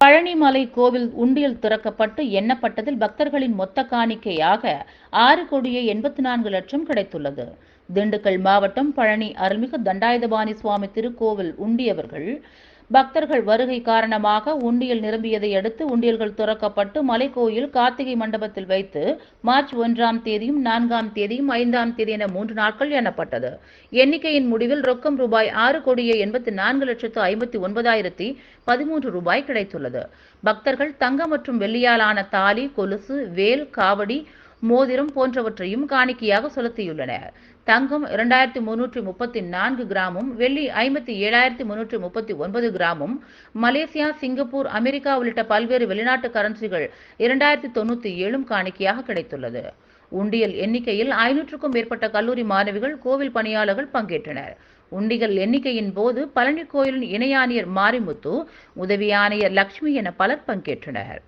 பழனிமலை கோவில் உண்டியல் திறக்கப்பட்டு எண்ணப்பட்டதில் பக்தர்களின் மொத்த காணிக்கையாக ஆறு கோடியே எண்பத்தி நான்கு லட்சம் கிடைத்துள்ளது. திண்டுக்கல் மாவட்டம் பழனி அருள்மிகு தண்டாயுதபாணி சுவாமி திருக்கோவில் உண்டியவர்கள் பக்தர்கள் வருகை காரணமாக உண்டியல் நிரம்பியதை அடுத்து உண்டியல்கள் துறக்கப்பட்டு மலைக்கோயில் கார்த்திகை மண்டபத்தில் வைத்து மார்ச் ஒன்றாம் தேதியும் நான்காம் தேதியும் ஐந்தாம் தேதி என மூன்று நாட்கள் எண்ணப்பட்டது. எண்ணிக்கையின் முடிவில் ரொக்கம் ரூபாய் ஆறு கோடியே எண்பத்தி நான்கு லட்சத்து ஐம்பத்தி ஒன்பதாயிரத்தி பதிமூன்று ரூபாய் கிடைத்துள்ளது. பக்தர்கள் தங்கம் மற்றும் வெள்ளியாலான தாலி கொலுசு வேல் காவடி மோதிரம் போன்றவற்றையும் காணிக்கையாக செலுத்தியுள்ளனர். தங்கம் இரண்டாயிரத்தி முன்னூற்றி முப்பத்தி நான்கு கிராமும் வெள்ளி ஐம்பத்தி ஏழாயிரத்தி முன்னூற்றி முப்பத்தி ஒன்பது கிராமும் மலேசியா சிங்கப்பூர் அமெரிக்கா உள்ளிட்ட பல்வேறு வெளிநாட்டு கரன்சிகள் இரண்டாயிரத்தி தொண்ணூற்றி ஏழும் காணிக்கையாக கிடைத்துள்ளது. உண்டியல் எண்ணிக்கையில் ஐநூற்றுக்கும் மேற்பட்ட கல்லூரி மாணவிகள் கோவில் பணியாளர்கள் பங்கேற்றனர். உண்டிகள் எண்ணிக்கையின் போது பழனி கோயிலின் இணை மாரிமுத்து உதவி ஆணையர் லட்சுமி என பலர் பங்கேற்றனர்.